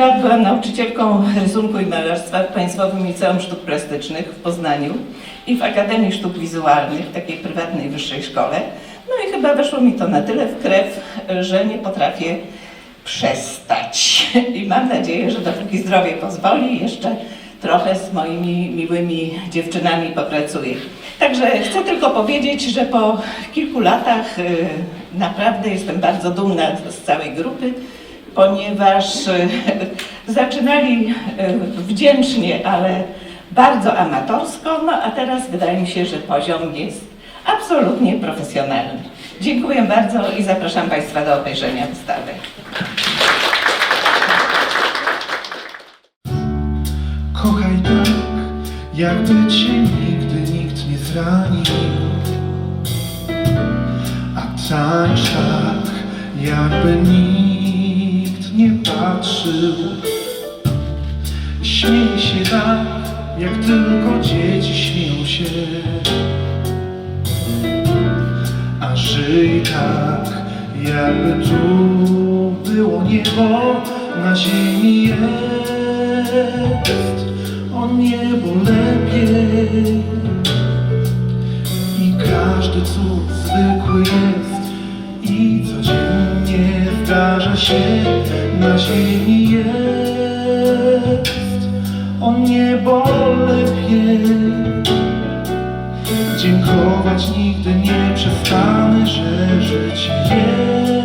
lat byłam nauczycielką rysunku i malarstwa w Państwowym Liceum Sztuk Plastycznych w Poznaniu i w Akademii Sztuk Wizualnych, w takiej prywatnej wyższej szkole. No i chyba weszło mi to na tyle w krew, że nie potrafię przestać. I mam nadzieję, że dopóki zdrowie pozwoli, jeszcze trochę z moimi miłymi dziewczynami popracuję. Także chcę tylko powiedzieć, że po kilku latach y, naprawdę jestem bardzo dumna z całej grupy, ponieważ y, zaczynali y, wdzięcznie, ale bardzo amatorsko, no a teraz wydaje mi się, że poziom jest absolutnie profesjonalny. Dziękuję bardzo i zapraszam Państwa do obejrzenia wystawy. Kochaj tak, jakby cię nigdy nikt nie zranił A tańcz tak, jakby nikt nie patrzył. Śmiej się tak, jak tylko dzieci śmieją się. A żyj tak, jakby tu było niebo, na ziemi jest. O niebo lepiej I każdy cud zwykły jest wyraża się na ziemi jest. On niebo lepiej Dziękować nigdy nie przestanę, że żyć jest.